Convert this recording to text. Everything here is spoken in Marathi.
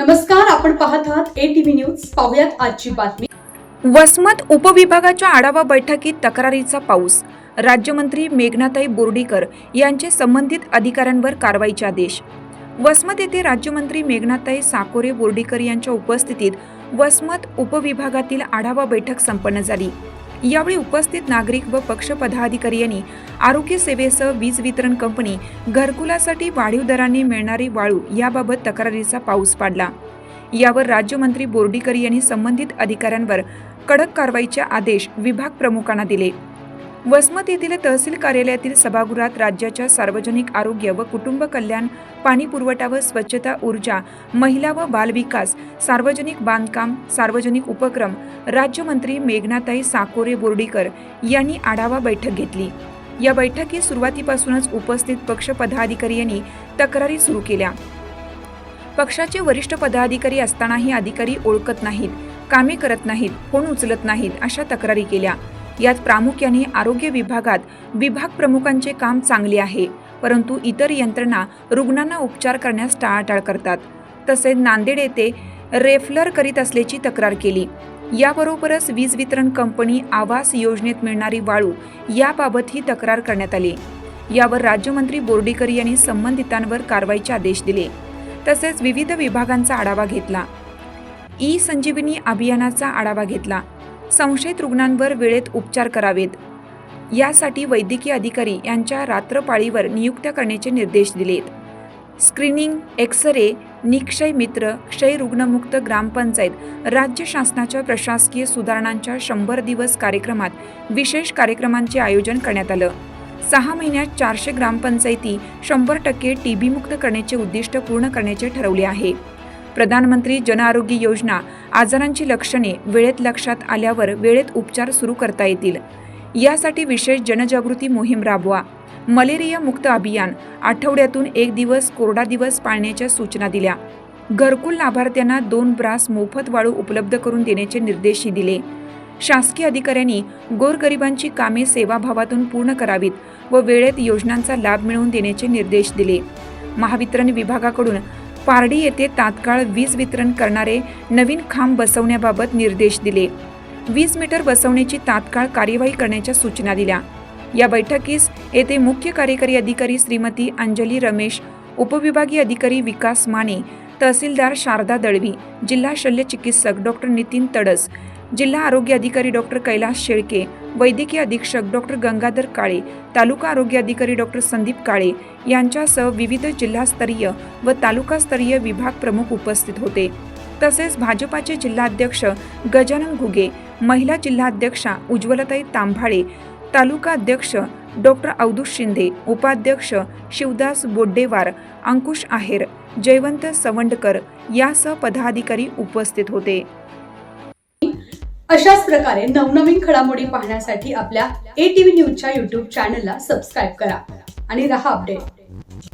नमस्कार आपण पाहत आहात ए टीव्ही न्यूज पाहुयात आजची बातमी. वसमत उपविभागाच्या आढावा बैठकीत तक्रारीचा पाऊस. राज्यमंत्री मेघनाताई बोर्डीकर यांचे संबंधित अधिकाऱ्यांवर कारवाईचे आदेश. वसमत येथे राज्यमंत्री मेघनाताई साकोरे बोर्डीकर यांच्या उपस्थितीत वसमत उपविभागातील आढावा बैठक संपन्न झाली. यावेळी उपस्थित नागरिक व पक्ष पदाधिकारी यांनी आरोग्य सेवेसह वीज वितरण कंपनी घरकुलासाठी वाढीव दरांनी मिळणारी वाळू याबाबत तक्रारीचा पाऊस पाडला. यावर राज्यमंत्री बोर्डीकर यांनी संबंधित अधिकाऱ्यांवर कडक कारवाईचे आदेश विभाग प्रमुखांना दिले. वसमत येथील तहसील कार्यालयातील सभागृहात राज्याच्या सार्वजनिक आरोग्य व कुटुंब कल्याण पाणी पुरवठा व स्वच्छता ऊर्जा महिला व बालविकास सार्वजनिक बांधकाम सार्वजनिक उपक्रम राज्यमंत्री मेघनाताई साकोरे बोर्डीकर यांनी आढावा बैठक घेतली. या बैठकीत सुरुवातीपासूनच उपस्थित पक्ष पदाधिकारी यांनी तक्रारी सुरू केल्या. पक्षाचे वरिष्ठ पदाधिकारी असतानाही अधिकारी ओळखत नाहीत कामे करत नाहीत फोन उचलत नाहीत अशा तक्रारी केल्या. यात प्रामुख्याने आरोग्य विभागात विभाग प्रमुखांचे काम चांगले आहे परंतु इतर यंत्रणा रुग्णांना उपचार करण्यास टाळाटाळ करतात. तसेच नांदेड येथे रेफलर करीत असल्याची तक्रार केली. याबरोबरच वीज वितरण कंपनी आवास योजनेत मिळणारी वाळू याबाबत ही तक्रार करण्यात आली. यावर राज्यमंत्री बोर्डीकर यांनी संबंधितांवर कारवाईचे आदेश दिले. तसेच विविध विभागांचा आढावा घेतला. ई संजीवनी अभियानाचा आढावा घेतला. संशयित रुग्णांवर वेळेत उपचार करावेत. यासाठी वैद्यकीय अधिकारी यांच्या रात्रपाळीवर नियुक्त्या करण्याचे निर्देश दिलेत. स्क्रीनिंग एक्सरे निक्षय मित्र क्षय रुग्णमुक्त ग्रामपंचायत राज्य शासनाच्या प्रशासकीय सुधारणांच्या शंभर दिवस कार्यक्रमात विशेष कार्यक्रमांचे आयोजन करण्यात आलं. सहा महिन्यात चारशे ग्रामपंचायती शंभर टक्के टीबी मुक्त करण्याचे उद्दिष्ट पूर्ण करण्याचे ठरवले आहे. प्रधानमंत्री जनआरोग्य योजना आजारांची लक्षणे वेळेत लक्षात आल्यावर वेळेत उपचार सुरू करता येतील. यासाठी विशेष जनजागृती मोहीम राबवा. मलेरिया मुक्त अभियान आठवड्यातून एक दिवस कोरडा दिवस पाळण्याच्या सूचना दिल्या. घरकुल लाभार्थ्यांना दोन ब्रास मोफत वाळू उपलब्ध करून देण्याचे निर्देशही दिले. शासकीय अधिकाऱ्यांनी गोरगरिबांची कामे सेवाभावातून पूर्ण करावीत व वेळेत योजनांचा लाभ मिळवून देण्याचे निर्देश दिले. महावितरण विभागाकडून पारडी येथे तात्काळ वीज वितरण करणारे नवीन खांब बसवण्याबाबत निर्देश दिले. वीज मीटर बसवण्याची तात्काळ कार्यवाही करण्याच्या सूचना दिल्या. या बैठकीस येथे मुख्य कार्यकारी अधिकारी श्रीमती अंजली रमेश उपविभागीय अधिकारी विकास माने तहसीलदार शारदा दळवी जिल्हा शल्य चिकित्सक डॉक्टर नितीन तडस जिल्हा आरोग्य अधिकारी डॉक्टर कैलास शेळके वैद्यकीय अधीक्षक डॉक्टर गंगाधर काळे तालुका आरोग्य अधिकारी डॉक्टर संदीप काळे यांच्यासह विविध जिल्हास्तरीय व तालुकास्तरीय विभाग प्रमुख उपस्थित होते. तसेच भाजपाचे जिल्हाध्यक्ष गजानन घुगे महिला जिल्हाध्यक्षा उज्ज्वलताई तांभाळे तालुका अध्यक्ष डॉक्टर अवधूत शिंदे उपाध्यक्ष शिवदास बोड्डेवार अंकुश आहेर जयवंत सवंडकर यासह पदाधिकारी उपस्थित होते. अशाच प्रकारे नवनवीन घडामोडी पाहण्यासाठी आपल्या ए टीव्ही न्यूजच्या युट्यूब चॅनलला सबस्क्राईब करा. आणि रहा अपडेट